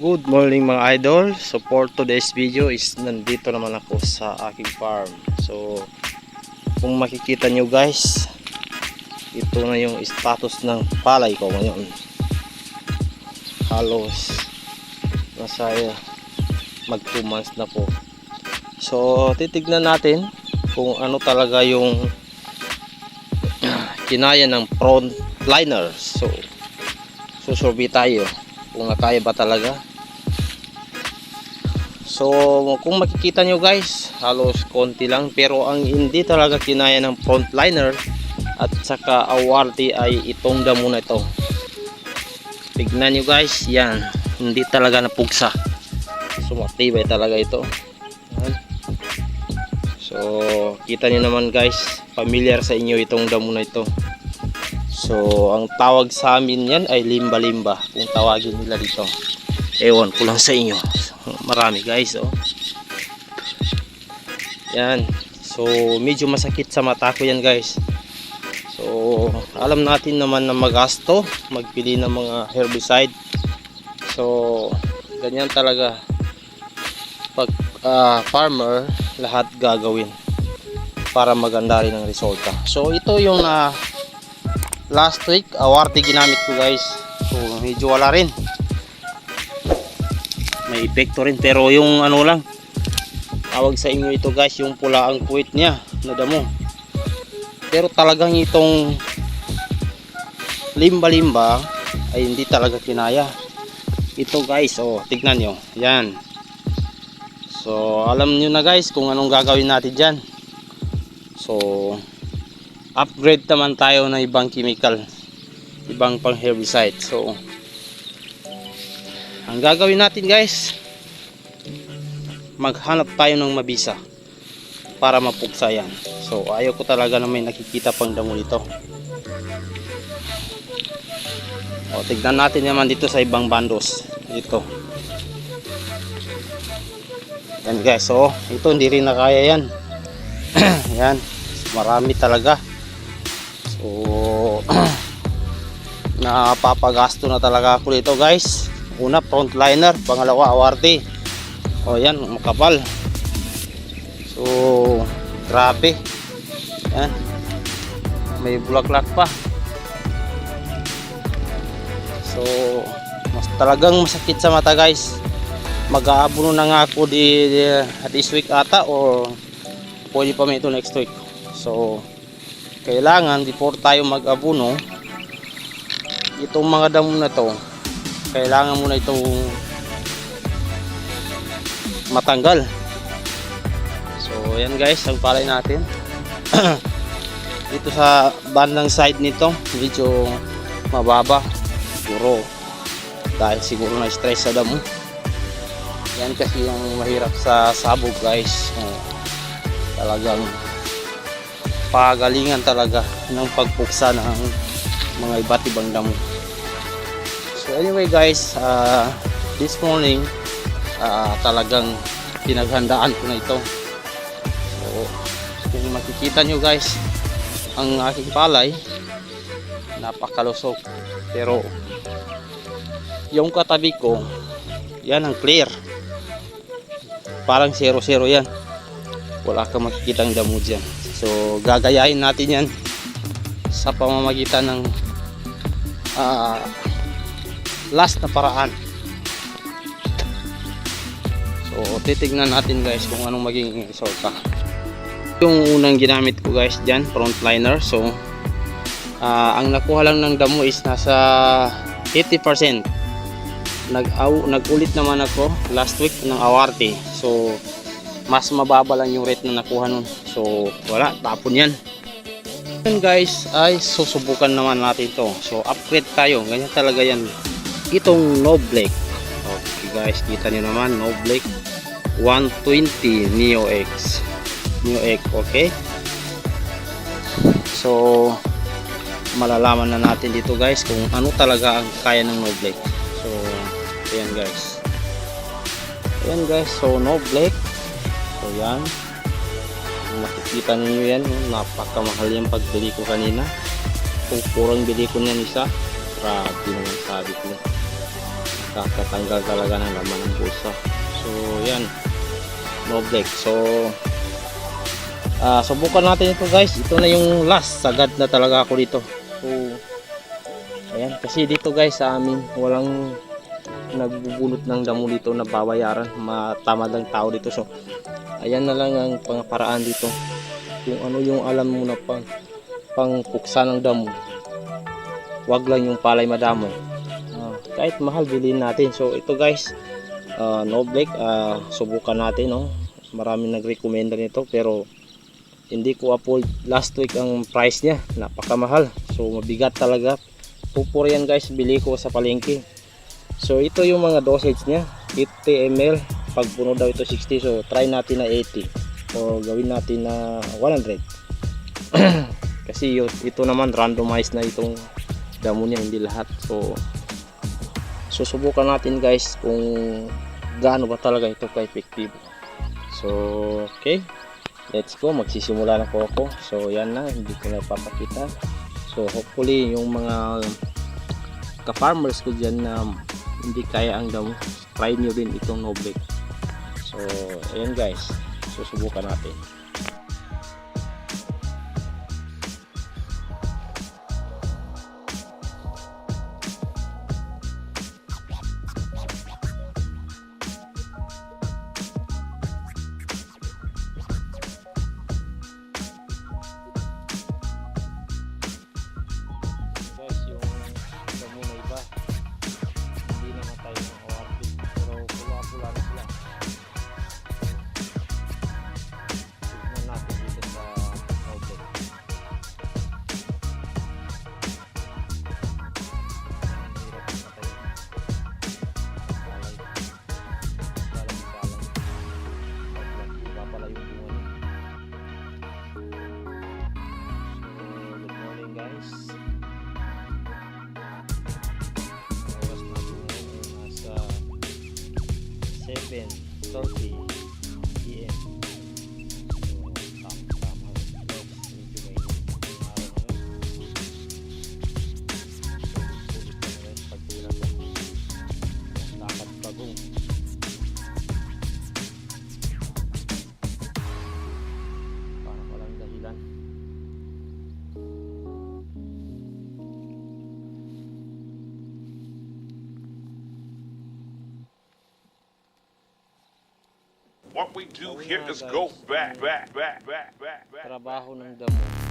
Good morning mga idol. So for today's video is nandito naman ako sa aking farm. So kung makikita nyo guys, ito na yung status ng palay ko ngayon. Halos nasa mag 2 months na po. So titignan natin kung ano talaga yung kinaya ng front liner. So susurvey tayo kung nakaya ba talaga. So kung makikita nyo guys halos konti lang. Pero ang hindi talaga kinaya ng frontliner at saka awardee ay itong damo na ito. Tignan nyo guys yan. Hindi talaga napugsa. So matibay talaga ito. So kita nyo naman guys familiar sa inyo itong damo na ito So, ang tawag sa amin yan ay limba-limba kung tawagin nila dito. Ewan ko lang sa inyo. Marami guys, oh. Yan. So, medyo masakit sa mata ko yan guys. So, alam natin naman na magasto magpili ng mga herbicide. So, ganyan talaga pag ah, farmer lahat gagawin para maganda rin ang resulta. So, ito yung na last week awarte ginamit ko guys. So medyo wala rin. May epekto rin pero yung ano lang tawag sa inyo ito guys yung pula ang puwit niya na damo. Pero talagang itong limba limba ay hindi talaga kinaya. Ito guys oh tignan nyo. Yan. So alam nyo na guys kung anong gagawin natin dyan. So upgrade naman tayo ng ibang chemical ibang pang herbicide. So ang gagawin natin guys maghanap tayo ng mabisa para mapugsa yan. So ayaw ko talaga na may nakikita pang damo nito. O tignan natin naman dito sa ibang bandos. Dito yan guys so ito hindi rin nakaya yan. Yan marami talaga So, napapagasto na talaga ako dito guys. Una, frontliner. Pangalawa, awarte. O yan, makapal. So, grabe. Yan. May bulaklak pa. So, mas talagang masakit sa mata guys. Mag-aabono na nga ako di, di, this week ata o pwede pa may ito next week. So, kailangan before tayo mag-abuno itong mga damo na to kailangan muna itong matanggal. So yan guys ang palay natin. Dito sa bandang side nito medyo mababa siguro dahil siguro na stress sa damo. Yan kasi yung mahirap sa sabog guys. Oh, talagang pagalingan talaga ng pagpuksa ng mga iba't ibang damo. So anyway guys, uh, this morning uh, talagang pinaghandaan ko na ito. So kung makikita nyo guys, ang aking palay napakalusok. Pero yung katabi ko, yan ang clear. Parang 0-0 yan. Wala kang makikitang damo dyan. So gagayahin natin yan sa pamamagitan ng ah, last na paraan. So titignan natin guys kung anong magiging resulta. Yung unang ginamit ko guys dyan, frontliner. So ah, ang nakuha lang ng damo is nasa 80%. Nag nag-ulit naman ako last week ng awarte. So mas mababa lang yung rate na nakuha nun. So wala tapon yan. Yun guys ay susubukan naman natin to. So upgrade tayo. Ganyan talaga yan. Itong Noblake. Okay guys kita nyo naman Noblake 120 Neo X. Neo X okay? So malalaman na natin dito guys kung ano talaga ang kaya ng Noblake. So ayan guys. Ayan guys. So Noblake So yan. Kung makikita niyo yan, napakamahal yung pagbili ko kanina. Kung kurang bili ko niyan isa, grabe naman sabi ko. kakatanggal talaga ng laman ng bulsa. So yan. No break so ah subukan natin ito guys. Ito na yung last. Sagad na talaga ako dito. So ayan. Kasi dito guys sa amin walang nagbubunot ng damo dito na babayaran matamad ang tao dito. So ayan na lang ang pangaparaan dito. Kung ano yung alam mo na pang pangpuksa ng damo wag lang yung palay madamo. Ah, kahit mahal bilhin natin. So ito guys ah, no black ah, subukan natin no? Maraming nagrekomenda nito pero hindi ko afford. Last week ang price niya napakamahal. So mabigat talaga. Pupur yan guys. Bili ko sa palengke so ito yung mga dosage niya 50 ml pag puno daw ito 60 so try natin na 80 o gawin natin na 100 kasi ito naman randomized na itong damo niya hindi lahat. So susubukan natin guys kung gaano ba talaga ito ka effective so okay. Let's go. Magsisimula na po ako. So yan na. Hindi ko na papakita. So hopefully yung mga ka-farmers ko dyan na hindi kaya ang damo try nyo din itong Novec so ayan guys. Susubukan natin เป็ What we do here is go back, back, back, back, back, back. Trabaho ng damo.